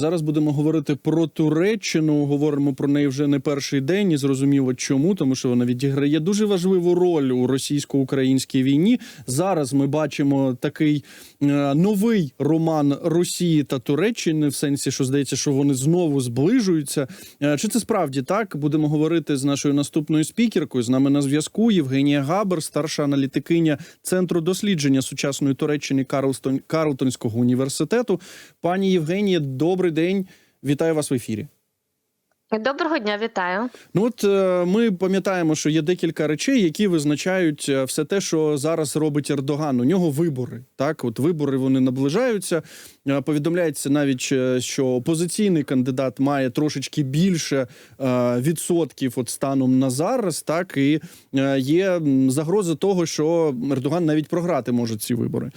Зараз будемо говорити про Туреччину. Говоримо про неї вже не перший день, і зрозуміло чому, тому що вона відіграє дуже важливу роль у російсько-українській війні. Зараз ми бачимо такий е, новий роман Росії та Туреччини, в сенсі, що здається, що вони знову зближуються. Е, чи це справді так? Будемо говорити з нашою наступною спікеркою. З нами на зв'язку Євгенія Габер, старша аналітикиня центру дослідження сучасної Туреччини Карлстон Карлтонського університету. Пані Євгенія, добрий день. Вітаю вас в ефірі. Доброго дня, вітаю. Ну от е, ми пам'ятаємо, що є декілька речей, які визначають е, все те, що зараз робить Ердоган. У нього вибори. Так, от вибори вони наближаються. Е, Повідомляється навіть, що опозиційний кандидат має трошечки більше відсотків от станом на зараз. Так і є загроза того, що Ердоган навіть програти може ці вибори.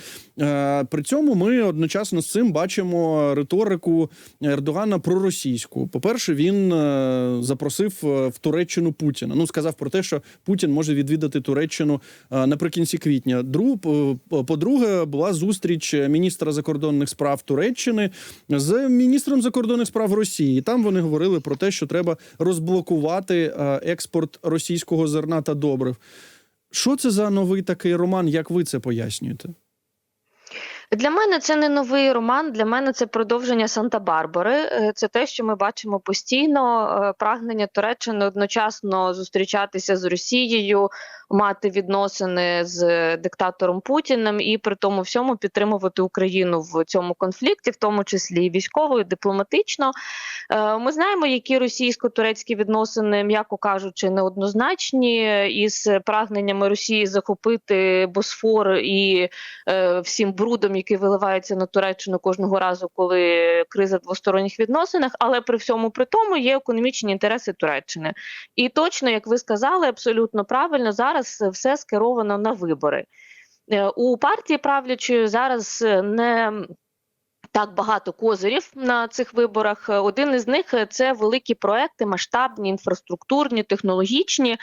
При цьому ми одночасно з цим бачимо риторику Ердогана проросійську. По-перше, він е, запросив е, в Туреччину Путіна. Ну сказав про те, що Путін може відвідати Туреччину е, наприкінці квітня. Друг, по- по-друге, була зустріч міністра закордонних справ Туреччини з міністром закордонних справ Росії. І Там вони говорили про те, що треба розблокувати е, експорт російського зерна та добрив. Що це за новий такий роман? Як ви це пояснюєте? Для мене це не новий роман. Для мене це продовження Санта-Барбари. Е, Це те, що ми бачимо постійно. е, Прагнення Туреччини одночасно зустрічатися з Росією, мати відносини з диктатором Путіним і при тому всьому підтримувати Україну в цьому конфлікті, в тому числі і військово, і дипломатично. Е, Ми знаємо, які російсько-турецькі відносини, м'яко кажучи, неоднозначні із прагненнями Росії захопити Босфор і всім брудом, який виливається на Туреччину кожного разу, коли криза в двосторонніх відносинах. Але при всьому при тому є економічні інтереси Туреччини. І точно, як ви сказали, абсолютно правильно зараз все скеровано на вибори. Е, У партії правлячої зараз е, не так багато козирів на цих виборах. Е, Один із них е, це великі проекти, масштабні, інфраструктурні, технологічні,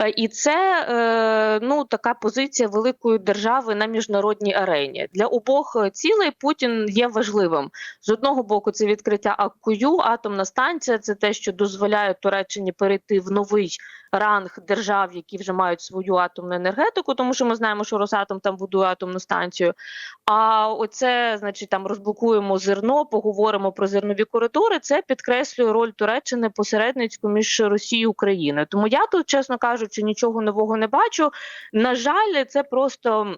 Е, і це ну така позиція великої держави на міжнародній арені. Для обох цілей Путін є важливим. З одного боку, це відкриття АКУЮ, атомна станція. Це те, що дозволяє Туреччині перейти в новий ранг держав, які вже мають свою атомну енергетику, тому що ми знаємо, що Росатом там будує атомну станцію. А оце, значить, там розблокуємо зерно, поговоримо про зернові коридори. Це підкреслює роль Туреччини посередницьку між Росією і Україною. Тому я тут, чесно кажучи, нічого нового не бачу. На жаль, це просто.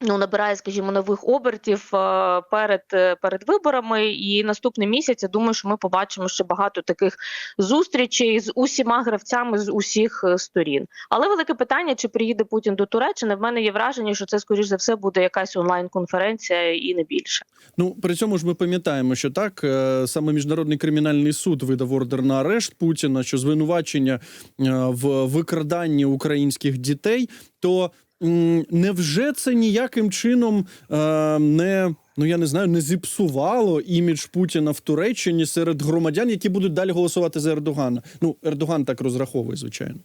Ну, набирає, скажімо, нових обертів е, перед, е, перед виборами, і наступний місяць я думаю, що ми побачимо ще багато таких зустрічей з усіма гравцями з усіх е, сторін. Але велике питання, чи приїде Путін до Туреччини? В мене є враження, що це скоріш за все буде якась онлайн-конференція і не більше. Ну при цьому ж ми пам'ятаємо, що так саме міжнародний кримінальний суд видав ордер на арешт Путіна, що звинувачення в викраданні українських дітей, то невже це ніяким чином е, не. Ну я не знаю, не зіпсувало імідж Путіна в Туреччині серед громадян, які будуть далі голосувати за Ердогана. Ну Ердоган так розраховує, звичайно.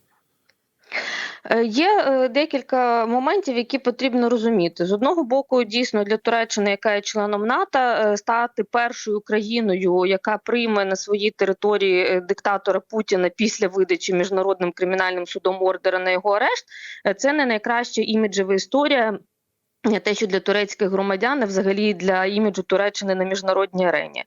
Е, Є е, декілька моментів, які потрібно розуміти. З одного боку, дійсно для Туреччини, яка є членом НАТО, е, стати першою країною, яка прийме на своїй території диктатора Путіна після видачі міжнародним кримінальним судом ордера на його арешт, це не найкраща іміджева історія. Те, що для турецьких громадян, а взагалі для іміджу Туреччини на міжнародній арені,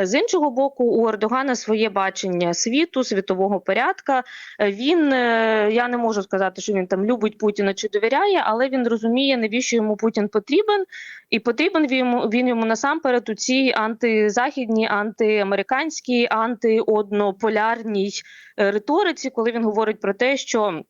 Е, з іншого боку, у Ердогана своє бачення світу, світового порядка. Е, Він е, я не можу сказати, що він там любить Путіна чи довіряє, але він розуміє, навіщо йому Путін потрібен, і потрібен він йому він йому насамперед у цій антизахідній, антиамериканській, антиоднополярній риториці, коли він говорить про те, що.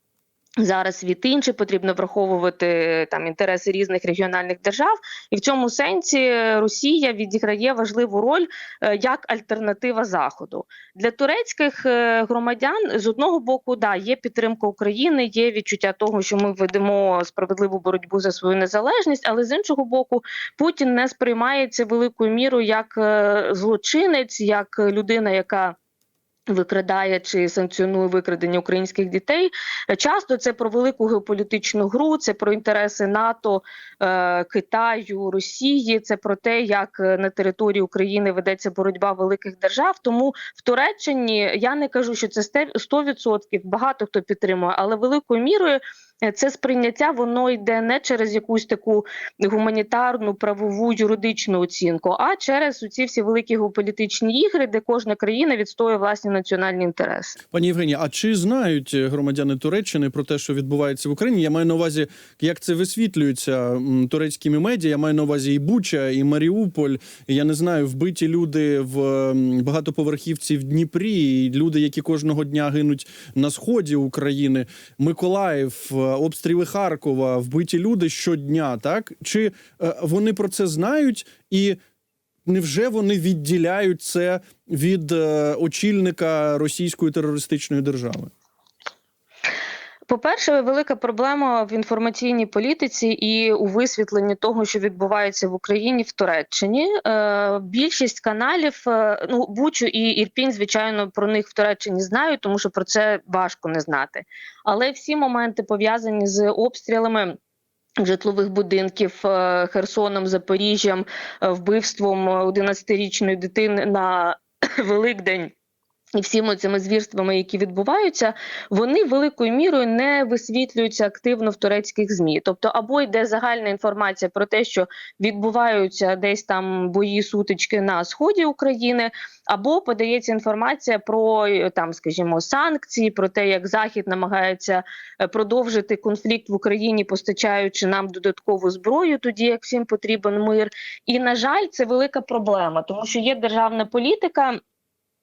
Зараз світ інший, потрібно враховувати там інтереси різних регіональних держав, і в цьому сенсі Росія відіграє важливу роль е, як альтернатива Заходу для турецьких е, громадян. З одного боку, да, є підтримка України, є відчуття того, що ми ведемо справедливу боротьбу за свою незалежність, але з іншого боку, Путін не сприймається великою мірою як е, злочинець, як людина, яка Викрадає чи санкціонує викрадення українських дітей. Часто це про велику геополітичну гру, це про інтереси НАТО, е, Китаю, Росії. Це про те, як е, на території України ведеться боротьба великих держав. Тому в Туреччині я не кажу, що це сте- 100%, багато хто підтримує, але великою мірою це сприйняття воно йде не через якусь таку гуманітарну, правову, юридичну оцінку, а через ці всі великі геополітичні ігри, де кожна країна відстоює власні національні інтереси. Пані Євгенія, а чи знають е, громадяни Туреччини про те, що відбувається в Україні? Я маю на увазі, як це висвітлюється турецькими медіа. Я маю на увазі і Буча, і Маріуполь. Я не знаю, вбиті люди в багатоповерхівці в Дніпрі, і люди, які кожного дня гинуть на сході України, Миколаїв, е, обстріли Харкова, вбиті люди щодня. Так чи е, вони про це знають і? Невже вони відділяють це від е, очільника російської терористичної держави? По-перше, велика проблема в інформаційній політиці і у висвітленні того, що відбувається в Україні в Туреччині. Е, більшість каналів, е, ну Бучу і Ірпінь, звичайно, про них в Туреччині знають, тому що про це важко не знати. Але всі моменти пов'язані з обстрілами. Житлових будинків е, Херсоном, Запоріжжям, вбивством 11-річної дитини на Великдень і всіми цими звірствами, які відбуваються, вони великою мірою не висвітлюються активно в турецьких змі. Тобто, або йде загальна інформація про те, що відбуваються десь там бої сутички на сході України, або подається інформація про е, там, скажімо, санкції, про те, як Захід намагається е, продовжити конфлікт в Україні, постачаючи нам додаткову зброю, тоді як всім потрібен мир. І на жаль, це велика проблема, тому що є державна політика.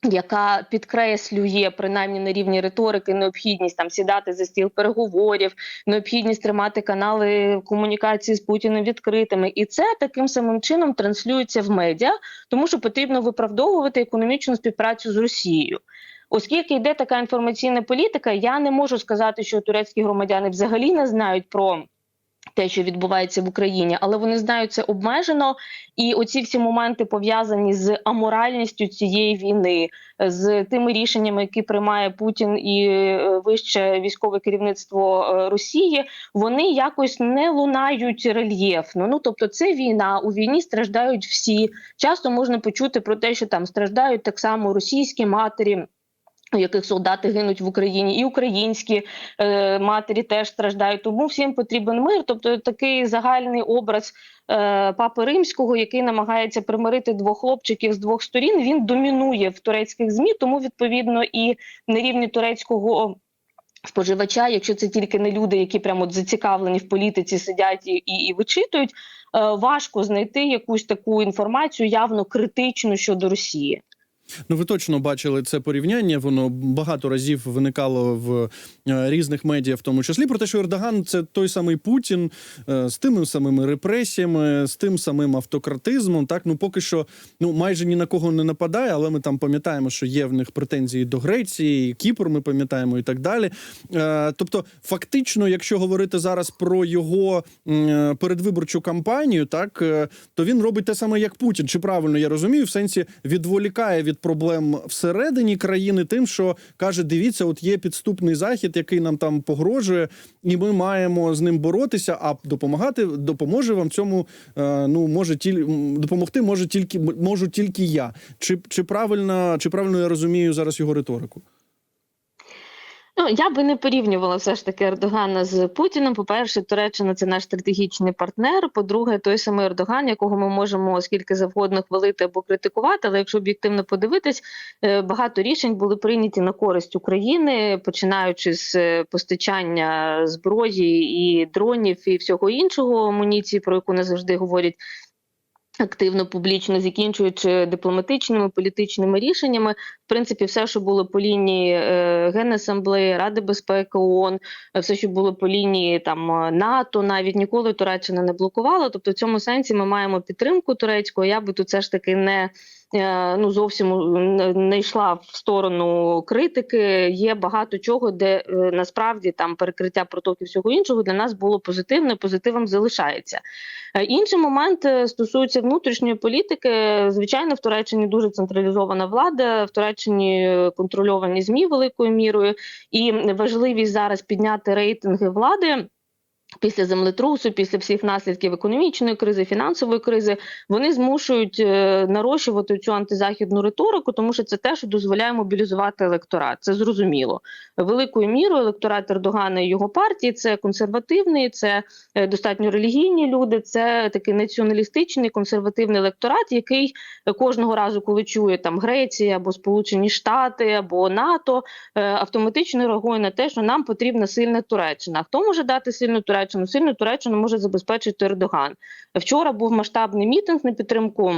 Яка підкреслює принаймні на рівні риторики необхідність там сідати за стіл переговорів, необхідність тримати канали комунікації з Путіним відкритими, і це таким самим чином транслюється в медіа, тому що потрібно виправдовувати економічну співпрацю з Росією. Оскільки йде така інформаційна політика, я не можу сказати, що турецькі громадяни взагалі не знають про. Те, що відбувається в Україні, але вони знають це обмежено, і оці всі моменти пов'язані з аморальністю цієї війни, з тими рішеннями, які приймає Путін і е, вище військове керівництво е, Росії, вони якось не лунають рельєфно. Ну тобто, це війна. У війні страждають всі. Часто можна почути про те, що там страждають так само російські матері. У яких солдати гинуть в Україні, і українські е, матері теж страждають. Тому всім потрібен мир. Тобто такий загальний образ е, папи римського, який намагається примирити двох хлопчиків з двох сторін. Він домінує в турецьких змі, тому відповідно і на рівні турецького. Споживача, якщо це тільки не люди, які прямо зацікавлені в політиці, сидять і, і, і вичитують, е, важко знайти якусь таку інформацію явно критичну щодо Росії. Ну, ви точно бачили це порівняння. Воно багато разів виникало в е, різних медіа, в тому числі про те, що Ердоган це той самий Путін е, з тими самими репресіями, з тим самим автократизмом. Так, ну поки що ну майже ні на кого не нападає, але ми там пам'ятаємо, що є в них претензії до Греції, Кіпр, ми пам'ятаємо і так далі. Е, Тобто, фактично, якщо говорити зараз про його передвиборчу кампанію, так то він робить те саме, як Путін. Чи правильно я розумію? В сенсі відволікає від проблем всередині країни, тим, що каже: дивіться, от є підступний захід, який нам там погрожує, і ми маємо з ним боротися. А допомагати допоможе вам цьому. е, Ну може тіль допомогти, може тільки можу тільки я. Чи, чи правильно, чи правильно я розумію зараз його риторику? Ну я би не порівнювала все ж таки Ердогана з Путіним. По-перше, Туреччина це наш стратегічний партнер. По-друге, той самий Ердоган, якого ми можемо скільки завгодно хвалити або критикувати. Але якщо об'єктивно подивитись, е, багато рішень були прийняті на користь України, починаючи з е, постачання зброї і дронів і всього іншого амуніції, про яку не завжди говорять активно публічно закінчуючи дипломатичними політичними рішеннями, в принципі, все, що було по лінії е, Генасамблеї, Ради безпеки ООН, е, все, що було по лінії там е, НАТО, навіть ніколи Туреччина не блокувала. Тобто, в цьому сенсі ми маємо підтримку турецьку. Я би тут все ж таки не ну зовсім не- не йшла в сторону критики. Є багато чого, де е, насправді там перекриття протоків всього іншого для нас було позитивно, і позитивом залишається. Е, Інший момент е, стосується внутрішньої політики. Звичайно, в Туреччині дуже централізована влада, в Туреччині е, контрольовані змі великою мірою, і важливість зараз підняти рейтинги влади. Після землетрусу, після всіх наслідків економічної кризи, фінансової кризи, вони змушують е, нарощувати цю антизахідну риторику, тому що це те, що дозволяє мобілізувати електорат. Це зрозуміло. Великою мірою електорат Ердогана і його партії це консервативний, це е, достатньо релігійні люди, це такий націоналістичний консервативний електорат, який кожного разу, коли чує там Греція або Сполучені Штати або НАТО, е, автоматично реагує на те, що нам потрібна сильна Туреччина. Хто може дати сильну Туреччину? Сильну Туреччину може забезпечити Ердоган. Вчора був масштабний мітинг на підтримку.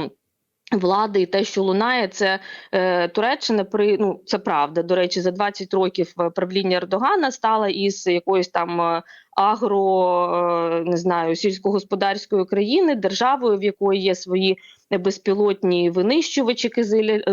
Влади і те, що лунає, це е, Туреччина при ну це правда. До речі, за 20 років е, правління Ердогана стала із якоїсь там е, агро е, не знаю сільськогосподарської країни, державою, в якої є свої безпілотні винищувачі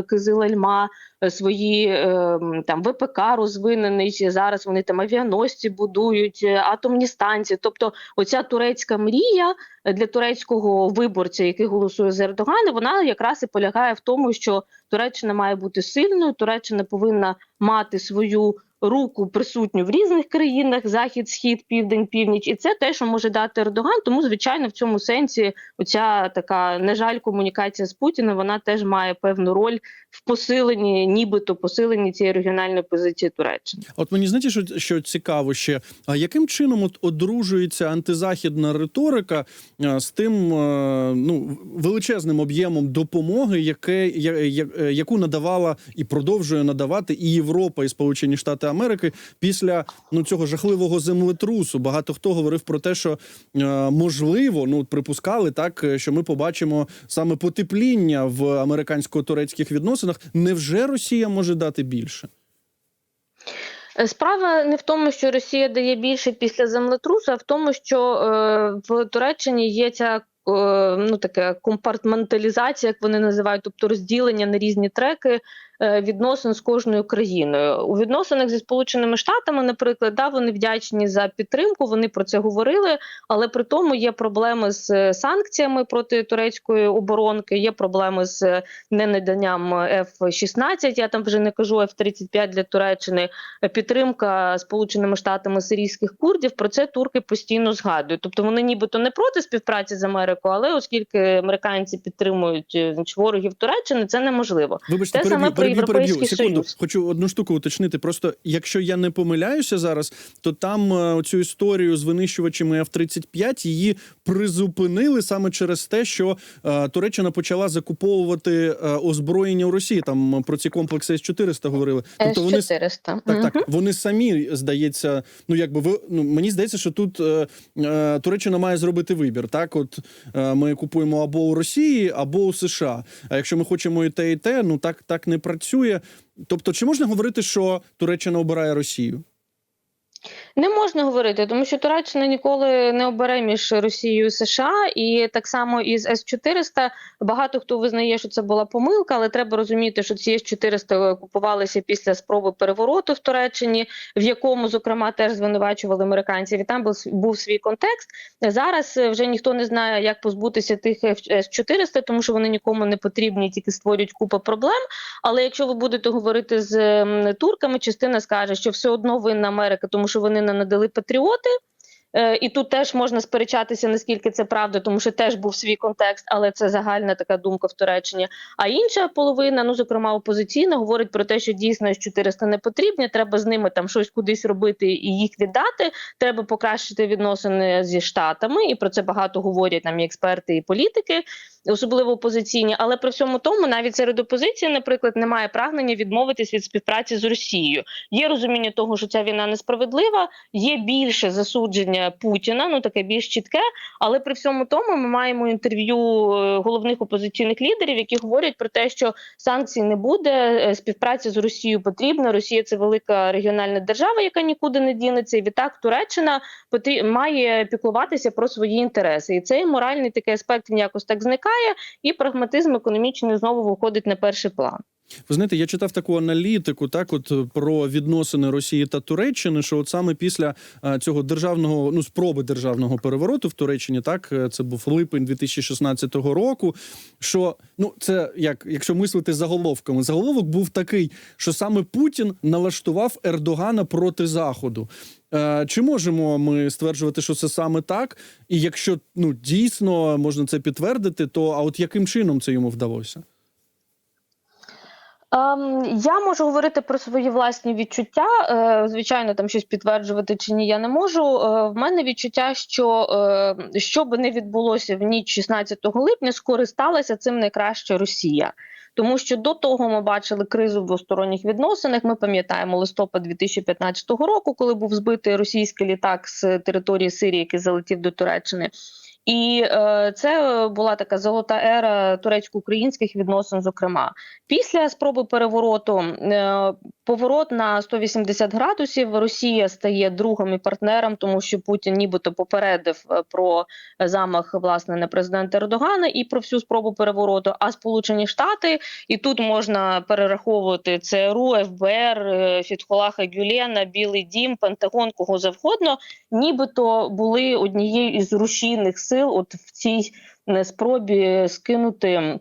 Кизилельма, е, свої е, там ВПК розвинений. Зараз вони там авіаносці будують, е, атомні станції. Тобто, оця турецька мрія для турецького виборця, який голосує за Ердогана, вона якраз і полягає в тому, що Туреччина має бути сильною, Туреччина повинна мати свою руку присутню в різних країнах: захід, схід, південь, північ, і це те, що може дати Ердоган. Тому, звичайно, в цьому сенсі оця така на жаль комунікація з Путіним, вона теж має певну роль в посиленні, нібито посиленні цієї регіональної позиції Туреччини. От мені знаєте, що, що цікаво ще, а яким чином от одружується антизахідна риторика з тим ну, величезним об'ємом допомоги, яке, я, я, е, яку надавала і продовжує надавати і Європа, і Сполучені Штати Америки після ну, цього жахливого землетрусу? Багато хто говорив про те, що а, можливо, ну припускали так, що ми побачимо саме потепління в американсько-турецьких відносинах. Невже Росія може дати більше? Е, Справа не в тому, що Росія дає більше після землетрусу, а в тому, що е, в Туреччині є ця е, ну така компартменталізація, як вони називають, тобто розділення на різні треки е, відносин з кожною країною. У відносинах зі Сполученими Штатами, наприклад, да, вони вдячні за підтримку, вони про це говорили, але при тому є проблеми з е, санкціями проти турецької оборонки, є проблеми з е, ненаданням F-16, я там вже не кажу F-35 для Туреччини, е, підтримка Сполученими Штатами сирійських курдів. Про це турки постійно згадують. Тобто вони нібито не проти співпраці з Америкою, але оскільки американці підтримують е, ворогів Туреччини, це неможливо. Вибачте, Те саме про переб'ю, переб'ю. Секунду. Союз. Хочу одну штуку уточнити. Просто якщо я не помиляюся зараз, то там е, цю історію з винищувачами F-35 її призупинили саме через те, що е, Туреччина почала закуповувати е, озброєння у Росії. Там е, про ці комплекси С-400 говорили. Тобто вони с- С-400. так, так. Вони самі здається, ну якби ви ну мені здається, що тут е, е, Туреччина має зробити вибір. Так, от е, ми купуємо або у Росії, або у США. А якщо ми хочемо і те, і те, ну так, так не працює. Тобто, чи можна говорити, що Туреччина обирає Росію? Не можна говорити, тому що Туреччина ніколи не обере між Росією і США, і так само із С-400 багато хто визнає, що це була помилка, але треба розуміти, що ці С-400 купувалися після спроби перевороту в Туреччині, в якому зокрема теж звинувачували американців. І там був, був свій контекст. Зараз е, вже ніхто не знає, як позбутися тих С-400, тому що вони нікому не потрібні, тільки створюють купу проблем. Але якщо ви будете говорити з турками, частина скаже, що все одно винна Америка, тому що вони не надали патріоти. Е, І тут теж можна сперечатися, наскільки це правда, тому що теж був свій контекст, але це загальна така думка в Туреччині. А інша половина, ну зокрема опозиційна, говорить про те, що дійсно 400 не потрібні. Треба з ними там щось кудись робити і їх віддати. Треба покращити відносини зі штатами, і про це багато говорять там і експерти, і політики, особливо опозиційні. Але при всьому тому, навіть серед опозиції, наприклад, немає прагнення відмовитись від співпраці з Росією. Є розуміння того, що ця війна несправедлива, є більше засудження Путіна, ну таке більш чітке. Але при всьому тому ми маємо інтерв'ю е, головних опозиційних лідерів, які говорять про те, що санкцій не буде, е, співпраця з Росією потрібна. Росія це велика регіональна держава, яка нікуди не дінеться. І відтак Туреччина має піклуватися про свої інтереси. І цей моральний такий аспект він якось так зникає, і прагматизм економічний знову виходить на перший план. Ви знаєте, я читав таку аналітику, так от про відносини Росії та Туреччини, що от саме після е, цього державного ну спроби державного перевороту в Туреччині, так е, це був липень 2016 року. Що ну це як якщо мислити заголовками, заголовок був такий, що саме Путін налаштував Ердогана проти Заходу. Е, Чи можемо ми стверджувати, що це саме так? І якщо ну дійсно можна це підтвердити, то а от яким чином це йому вдалося? Ем, я можу говорити про свої власні відчуття. Е, звичайно, там щось підтверджувати чи ні, я не можу. Е, в мене відчуття, що е, що би не відбулося в ніч 16 липня, скористалася цим найкраще Росія. Тому що до того ми бачили кризу в двосторонніх відносинах. Ми пам'ятаємо листопад 2015 року, коли був збитий російський літак з території Сирії, який залетів до Туреччини. І е, це була така золота ера турецько-українських відносин. Зокрема, після спроби перевороту е, поворот на 180 градусів. Росія стає другом і партнером, тому що Путін нібито попередив е, про замах власне на президента Ердогана і про всю спробу перевороту. А Сполучені Штати і тут можна перераховувати ЦРУ, ФБР, е, Фітхолаха Гюлєна, Білий Дім, Пентагон, кого завгодно, нібито були однією із рушійних сил, от в цій е, спробі скинути. е,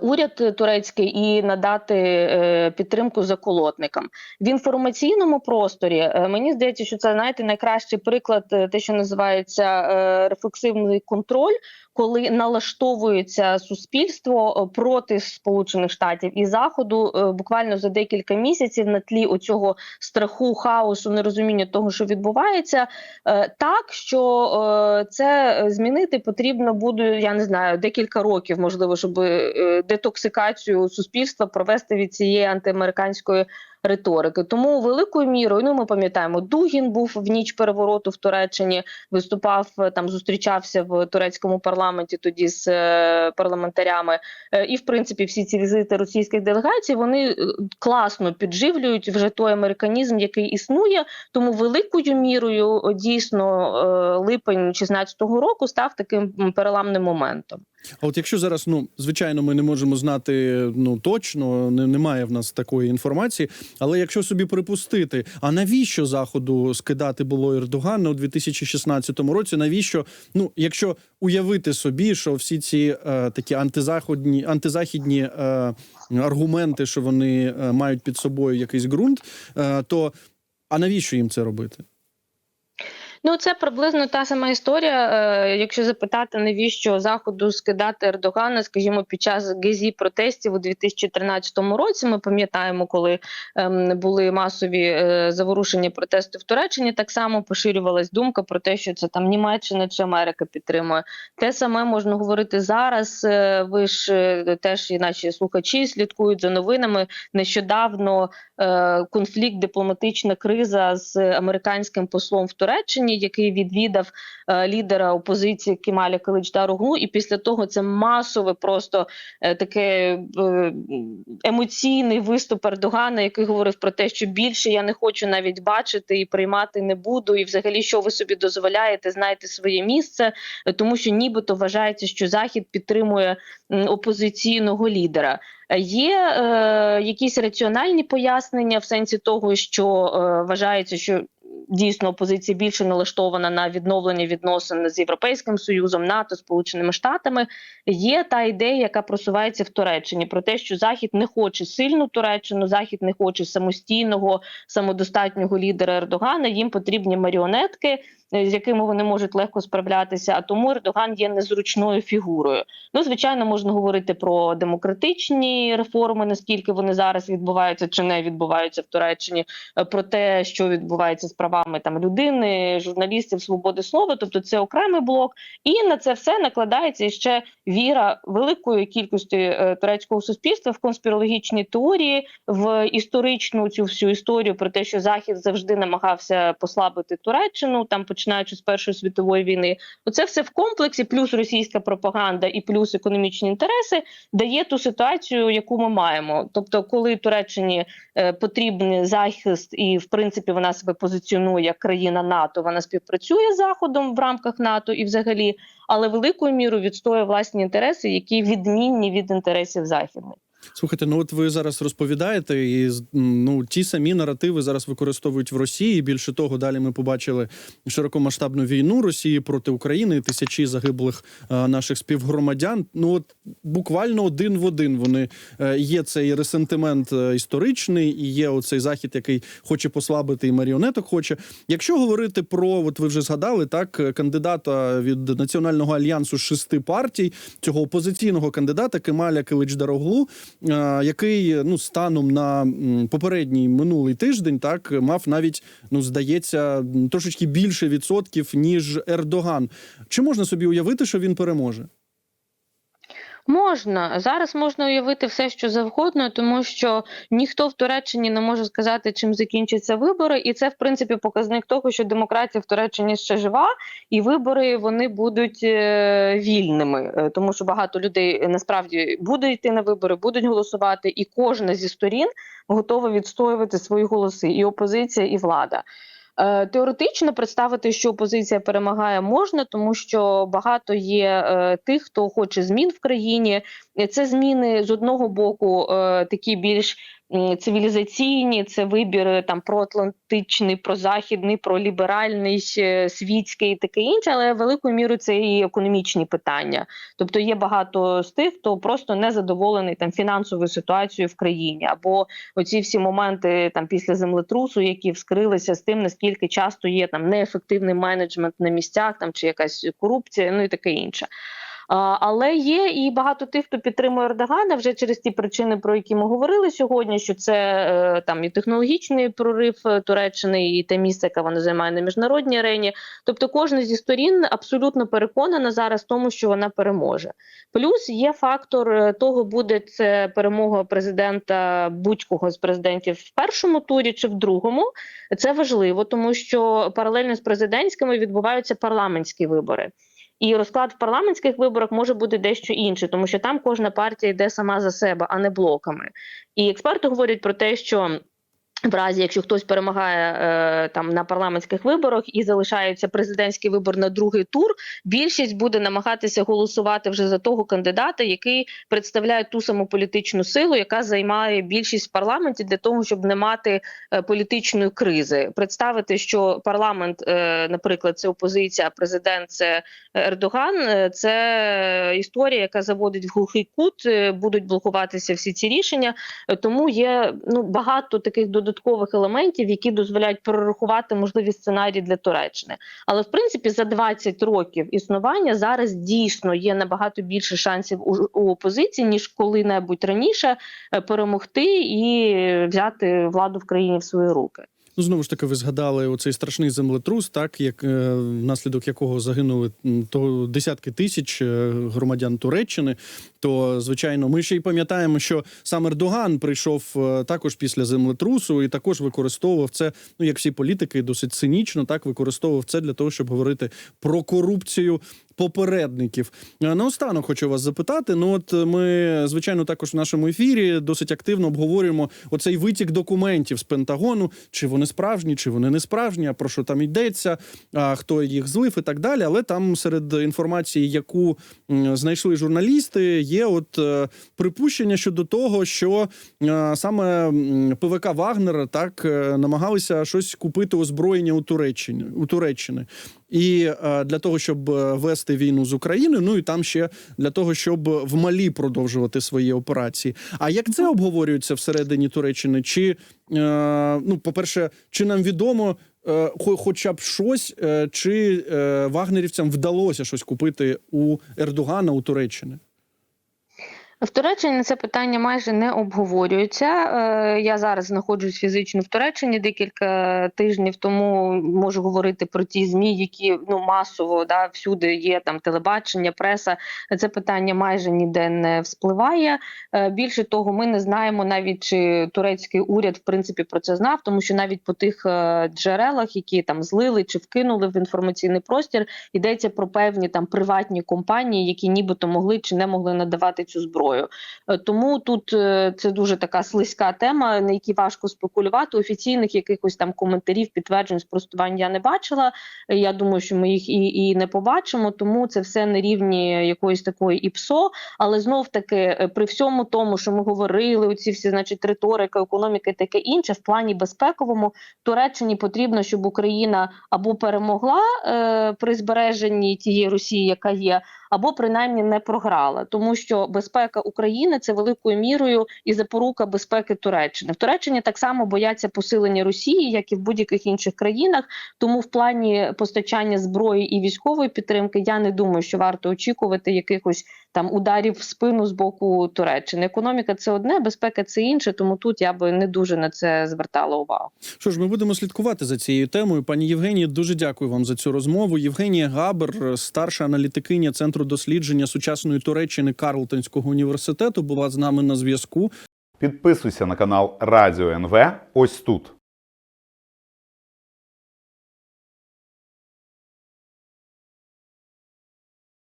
Уряд турецький і надати е, підтримку заколотникам в інформаційному просторі. мені здається, що це знаєте найкращий приклад, те, що називається рефлексивний контроль, коли налаштовується суспільство е, проти Сполучених Штатів і Заходу е, буквально за декілька місяців на тлі оцього страху, хаосу, нерозуміння того, що відбувається, е, так що це змінити потрібно буде, я не знаю, декілька років, можливо, щоб детоксикацію суспільства провести від цієї антиамериканської риторики. Тому великою мірою, ну ми пам'ятаємо, Дугін був в ніч перевороту в Туреччині, виступав е, там, зустрічався в турецькому парламенті тоді з е, парламентарями. Е, і в принципі всі ці візити російських делегацій вони класно підживлюють вже той американізм, який існує. Тому великою мірою дійсно липень 16-го року став таким переламним моментом. А от якщо зараз, ну звичайно, ми не можемо знати ну точно, не, немає в нас такої інформації. Але якщо собі припустити, а навіщо заходу скидати було Ердогана у 2016 році? Навіщо? Ну, якщо уявити собі, що всі ці е, такі антизаходні антизахідні е, аргументи, що вони е, мають під собою якийсь ґрунт, е, то а навіщо їм це робити? Ну, це приблизно та сама історія. Е, якщо запитати, навіщо заходу скидати Ердогана, скажімо, під час гезі протестів у 2013 році, ми пам'ятаємо, коли ем, були масові е, заворушення протесту в Туреччині, так само поширювалась думка про те, що це там Німеччина чи Америка підтримує. Те саме можна говорити зараз. Е, ви ж теж і наші слухачі слідкують за новинами. Нещодавно конфлікт, дипломатична криза з американським послом в Туреччині, який відвідав е, лідера опозиції Кемаля Киличдаруглу, і після того це масове просто е, таке е, емоційний виступ Ердогана, який говорив про те, що більше я не хочу навіть бачити і приймати не буду. І взагалі, що ви собі дозволяєте, знайте своє місце, е, тому що нібито вважається, що Захід підтримує опозиційного лідера. Е, Є е, якісь раціональні пояснення в сенсі того, що е, вважається, що дійсно опозиція більше налаштована на відновлення відносин з Європейським Союзом, НАТО, Сполученими Штатами. Є та ідея, яка просувається в Туреччині, про те, що Захід не хоче сильну Туреччину, Захід не хоче самостійного, самодостатнього лідера Ердогана. Їм потрібні маріонетки, з якими вони можуть легко справлятися. А тому Ердоган є незручною фігурою. Ну, звичайно, можна говорити про демократичні реформи, наскільки вони зараз відбуваються чи не відбуваються в Туреччині, е, про те, що відбувається з правами там людини, журналістів, свободи слова. Тобто це окремий блок, і на це все накладається ще віра великої кількості е, турецького суспільства в конспірологічні теорії, в історичну цю всю історію про те, що Захід завжди намагався послабити Туреччину, там починаючи з Першої світової війни. Оце все в комплексі, плюс російська пропаганда і плюс економічні інтереси дає ту ситуацію, яку ми маємо. Тобто, коли Туреччині е, потрібний захист, і в принципі вона себе позиціонує як країна НАТО, вона співпрацює з заходом в рамках НАТО і взагалі, але великою мірою відстоює власні інтереси, які відмінні від інтересів західних. Слухайте, ну от ви зараз розповідаєте, і ну ті самі наративи зараз використовують в Росії. Більше того, далі ми побачили широкомасштабну війну Росії проти України, тисячі загиблих е, наших співгромадян. Ну от буквально один в один вони е, є цей ресентимент е, історичний, і є оцей захід, який хоче послабити і маріонеток. Хоче. Якщо говорити про, от ви вже згадали, так кандидата від національного альянсу шести партій, цього опозиційного кандидата Кемаля Килич-Дароглу, е, який ну станом на попередній минулий тиждень так мав навіть ну здається трошечки більше відсотків ніж Ердоган. Чи можна собі уявити, що він переможе? Можна зараз можна уявити все, що завгодно, тому що ніхто в Туреччині не може сказати, чим закінчаться вибори, і це в принципі показник того, що демократія в Туреччині ще жива, і вибори вони будуть е, вільними, Е, тому що багато людей насправді буде йти на вибори, будуть голосувати, і кожна зі сторін готова відстоювати свої голоси, і опозиція, і влада. Е, Теоретично представити, що опозиція перемагає, можна, тому що багато є е, тих, хто хоче змін в країні. Це зміни з одного боку, е, такі більш цивілізаційні, це вибір е, там проатлантичний, прозахідний, проліберальний, світський і таке інше, але великою мірою це і економічні питання. Тобто є багато з тих, хто просто не задоволений там фінансовою ситуацією в країні, або оці всі моменти там після землетрусу, які вскрилися з тим, наскільки часто є там неефективний менеджмент на місцях, там чи якась корупція, ну і таке інше. Але є і багато тих, хто підтримує Ердогана вже через ті причини, про які ми говорили сьогодні. Що це е, там і технологічний прорив е, Туреччини, і те місце, яке вона займає на міжнародній арені. Тобто, кожна зі сторін абсолютно переконана зараз в тому, що вона переможе. Плюс є фактор е, того, буде це перемога президента будь-кого з президентів в першому турі чи в другому. Це важливо, тому що паралельно з президентськими відбуваються парламентські вибори. І розклад в парламентських виборах може бути дещо інший, тому що там кожна партія йде сама за себе, а не блоками. І експерти говорять про те, що в разі, якщо хтось перемагає е, там на парламентських виборах і залишається президентський вибор на другий тур, більшість буде намагатися голосувати вже за того кандидата, який представляє ту саму політичну силу, яка займає більшість в парламенті для того, щоб не мати е, політичної кризи. Представити, що парламент, е, наприклад, це опозиція, а президент це Ердоган. Це історія, яка заводить в глухий кут. Будуть блокуватися всі ці рішення. Тому є ну багато таких додаткових елементів, які дозволяють прорахувати можливі сценарії для Туреччини. Але в принципі за 20 років існування зараз дійсно є набагато більше шансів у, у опозиції ніж коли-небудь раніше е, перемогти і взяти владу в країні в свої руки. Ну, знову ж таки, ви згадали оцей страшний землетрус, так як е, внаслідок якого загинули то десятки тисяч е, громадян Туреччини. То звичайно, ми ще й пам'ятаємо, що сам Ердоган прийшов е, також після землетрусу і також використовував це. Ну як всі політики, досить цинічно так використовував це для того, щоб говорити про корупцію. Попередників Е, наостанок хочу вас запитати. Ну, от ми звичайно також в нашому ефірі досить активно обговорюємо оцей витік документів з Пентагону, чи вони справжні, чи вони не справжні, а про що там йдеться, а хто їх злив і так далі. Але там серед інформації, яку знайшли журналісти, є от е, припущення щодо того, що е, саме ПВК Вагнер так е, намагалися щось купити озброєння у Туреччині у Туреччини. І е, для того, щоб е, вести війну з Україною, ну і там ще для того, щоб в Малі продовжувати свої операції. А як це обговорюється всередині Туреччини? Чи е, ну, по-перше, чи нам відомо хоча б щось, чи вагнерівцям вдалося щось купити у Ердогана у Туреччини? В Туреччині це питання майже не обговорюється. Е, Я зараз знаходжусь фізично в Туреччині декілька тижнів тому можу говорити про ті змі, які ну масово да всюди є там телебачення, преса. Це питання майже ніде не вспливає. Е, Більше того, ми не знаємо навіть чи турецький уряд в принципі про це знав, тому що навіть по тих е, джерелах, які там злили чи вкинули в інформаційний простір, йдеться про певні там приватні компанії, які нібито могли чи не могли надавати цю зброю. Е, Тому тут е, це дуже така слизька тема, на якій важко спекулювати. Офіційних якихось там коментарів, підтверджень, спростувань я не бачила. Е, Я думаю, що ми їх і, і не побачимо, тому це все на рівні якоїсь такої ІПСО. Але знов таки, при всьому тому, що ми говорили, оці всі, значить, риторика, економіка і таке інше, в плані безпековому Туреччині потрібно, щоб Україна або перемогла е, при збереженні тієї Росії, яка є, або принаймні не програла, тому що безпека України це великою мірою і запорука безпеки Туреччини. В Туреччині так само бояться посилення Росії, як і в будь-яких інших країнах. Тому в плані постачання зброї і військової підтримки я не думаю, що варто очікувати якихось там ударів в спину з боку Туреччини. Економіка це одне, безпека це інше. Тому тут я би не дуже на це звертала увагу. Що ж, ми будемо слідкувати за цією темою. Пані Євгенії, дуже дякую вам за цю розмову. Євгенія Габер, старша аналітикиня Центру дослідження сучасної Туреччини Карлтонського університету, була з нами на зв'язку. Підписуйся на канал Радіо НВ ось тут.